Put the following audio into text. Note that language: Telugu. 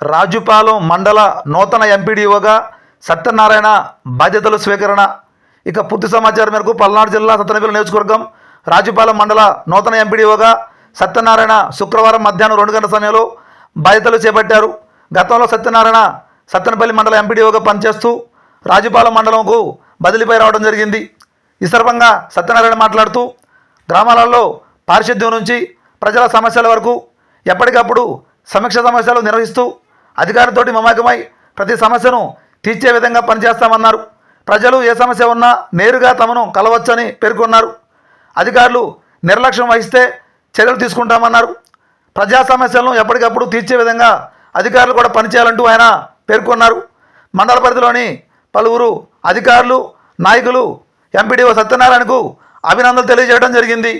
రాజుపాలెం మండల నూతన ఎంపీడీఓగా సత్యనారాయణ బాధ్యతలు స్వీకరణ. ఇక పూర్తి సమాచారం మేరకు పల్నాడు జిల్లా సత్తనపల్లి నియోజకవర్గం రాజుపాలెం మండల నూతన ఎంపీడీఓగా సత్యనారాయణ శుక్రవారం మధ్యాహ్నం రెండు గంటల సమయంలో బాధ్యతలు చేపట్టారు. గతంలో సత్యనారాయణ సత్తెనపల్లి మండల ఎంపీడీఓగా పనిచేస్తూ రాజుపాలెం మండలంకు బదిలీపై రావడం జరిగింది. ఈ సందర్భంగా సత్యనారాయణ మాట్లాడుతూ గ్రామాలలో పారిశుద్ధ్యం నుంచి ప్రజల సమస్యల వరకు ఎప్పటికప్పుడు సమీక్ష సమస్యలు నిర్వహిస్తూ అధికారులతోటి మమేకమై ప్రతి సమస్యను తీర్చే విధంగా పనిచేస్తామన్నారు. ప్రజలు ఏ సమస్య ఉన్నా నేరుగా తమను కలవచ్చని పేర్కొన్నారు. అధికారులు నిర్లక్ష్యం వహిస్తే చర్యలు తీసుకుంటామన్నారు. ప్రజా సమస్యలను ఎప్పటికప్పుడు తీర్చే విధంగా అధికారులు కూడా పనిచేయాలంటూ ఆయన పేర్కొన్నారు. మండల పరిధిలోని పలువురు అధికారులు నాయకులు ఎంపీడీఓ సత్యనారాయణకు అభినందనలు తెలియజేయడం జరిగింది.